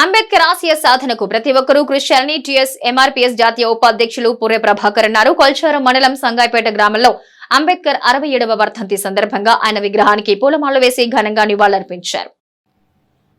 అంబేద్కర్ ఆశయ సాధనకు ప్రతి ఒక్కరూ కృషి చేయాలని టీఎస్ ఎంఆర్పీఎస్ జాతీయ ఉపాధ్యక్షులు పుర్రె ప్రభాకర్ అన్నారు. కొల్చారం మండలం సంగాయపేట గ్రామంలో అంబేద్కర్ అరవై ఏడవ వర్ధంతి సందర్భంగా ఆయన విగ్రహానికి పూలమాల వేసి ఘనంగా నివాళులర్పించారు.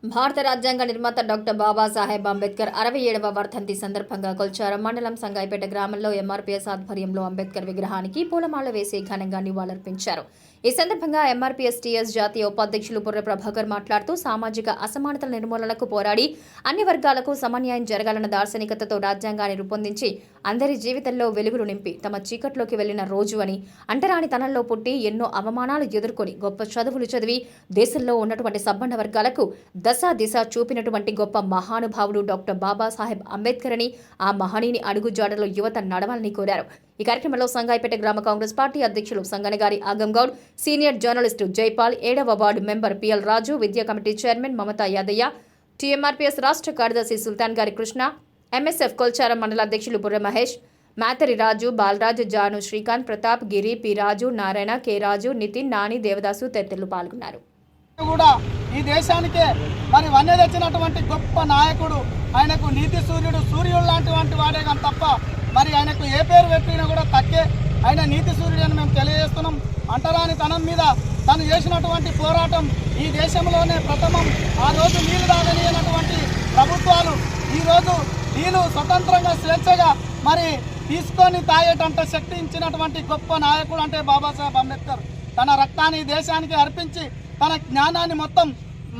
భారత రాజ్యాంగ నిర్మాత డాక్టర్ బాబాసాహెబ్ అంబేద్కర్ అరవై ఏడవ వర్ధంతి సందర్భంగా కొల్చారం మండలం సంగాయపేట గ్రామంలో ఎంఆర్పీఎస్ ఆధ్వర్యంలో అంబేద్కర్ విగ్రహానికి పూలమాల వేసి ఘనంగా నివాళులర్పించారు. ఈ సందర్భంగా ఎంఆర్పీఎస్టీఎస్ జాతీయ ఉపాధ్యక్షులు బుర్ర ప్రభాకర్ మాట్లాడుతూ సామాజిక అసమానతల నిర్మూలనకు పోరాడి అన్ని వర్గాలకు సమన్యాయం జరగాలన్న దార్శనికతతో రాజ్యాంగాన్ని రూపొందించి అందరి జీవితంలో వెలుగులు నింపి తమ చీకట్లోకి వెళ్ళిన రోజు అని అంటరానితనంలో పుట్టి ఎన్నో అవమానాలు ఎదుర్కొని గొప్ప చదువులు చదివి దేశంలో ఉన్నటువంటి సబ్బండ వర్గాలకు దశ దిశ చూపినటువంటి గొప్ప మహానుభావుడు డాక్టర్ బాబాసాహెబ్ అంబేద్కర్ అని ఆ మహనీయుని అడుగుజాడలో యువత నడవాలని కోరారు. ఈ కార్యక్రమంలో సంగాయిపేట గ్రామ కాంగ్రెస్ పార్టీ అధ్యక్షులు సంగనగారి ఆగంగౌడ్ సీనియర్ జర్నలిస్టు జైపాల్ ఏడవ ward member P L Raju విద్యా committee chairman Mamata Yadaiah TMRPS రాష్ట్ర కార్యదర్శి సుల్తాన్ గారి కృష్ణ ఎంఎస్ఎఫ్ కొల్చారం మండల అధ్యక్షులు బుర్ర మహేష్ మాతరి రాజు బాలరాజు జాను శ్రీకాంత్ ప్రతాప్ గిరి పి రాజు నారాయణ కె రాజు నితిన్ నాని దేవదాసు తదితరులు పాల్గొన్నారు. కూడా ఈ దేశానికే మరి వన్నె తెచ్చినటువంటి గొప్ప నాయకుడు ఆయనకు నీతి సూర్యుడు సూర్యుడు లాంటి వాడే కానీ తప్ప మరి ఆయనకు ఏ పేరు పెట్టినా కూడా తక్కే. ఆయన నీతి సూర్యుడు అని మేము తెలియజేస్తున్నాం. అంటరాని తనం మీద తను చేసినటువంటి పోరాటం ఈ దేశంలోనే ప్రథమం. ఆ రోజు నీళ్ళు తాగనియనటువంటి ప్రభుత్వాలు ఈరోజు నీళ్ళు స్వతంత్రంగా స్వేచ్ఛగా మరి తీసుకొని తాగేటంత శక్తి ఇచ్చినటువంటి గొప్ప నాయకుడు అంటే బాబాసాహెబ్ అంబేద్కర్. తన రక్తాన్ని దేశానికి అర్పించి తన జ్ఞానాన్ని మొత్తం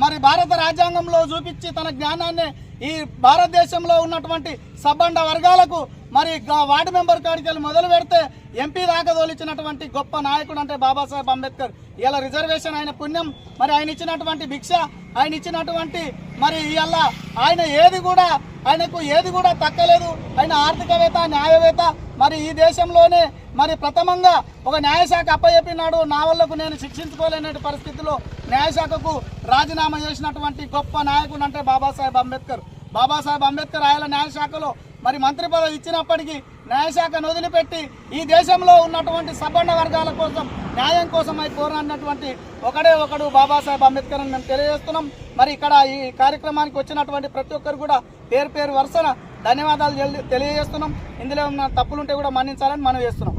మరి భారత రాజ్యాంగంలో చూపించి తన జ్ఞానాన్ని ఈ భారతదేశంలో ఉన్నటువంటి సబ్బండ వర్గాలకు మరి వార్డు మెంబర్ కాడికి మొదలు పెడితే ఎంపీ దాకా తోలిచ్చినటువంటి గొప్ప నాయకుడు అంటే బాబాసాహెబ్ అంబేద్కర్. ఇలా రిజర్వేషన్ ఆయన పుణ్యం. మరి ఆయన ఇచ్చినటువంటి భిక్ష ఆయన ఇచ్చినటువంటి మరి ఇవాళ ఆయన ఏది కూడా ఆయనకు ఏది కూడా తక్కలేదు. ఆయన ఆర్థికవేత్త న్యాయవేత్త. మరి ఈ దేశంలోనే మరి ప్రథమంగా ఒక న్యాయశాఖ అప్పచెప్పినాడు. నా వల్లకు నేను శిక్షించుకోలేని పరిస్థితిలో న్యాయశాఖకు రాజీనామా చేసినటువంటి గొప్ప నాయకుడు అంటే బాబాసాహెబ్ అంబేద్కర్. బాబాసాహెబ్ అంబేద్కర్ ఆయన న్యాయశాఖలో మరి మంత్రి పదవి ఇచ్చినప్పటికీ న్యాయశాఖను వదిలిపెట్టి ఈ దేశంలో ఉన్నటువంటి సబ్బండ వర్గాల కోసం న్యాయం కోసం అయి ఒకడే ఒకడు బాబాసాహెబ్ అంబేద్కర్ అని మేము తెలియజేస్తున్నాం. మరి ఇక్కడ ఈ కార్యక్రమానికి వచ్చినటువంటి ప్రతి ఒక్కరు కూడా పేరు పేరు వరుసన ధన్యవాదాలు తెలియజేస్తున్నాం. ఇందులో ఉన్న తప్పులుంటే కూడా మన్నించాలని మనం చేస్తున్నాం.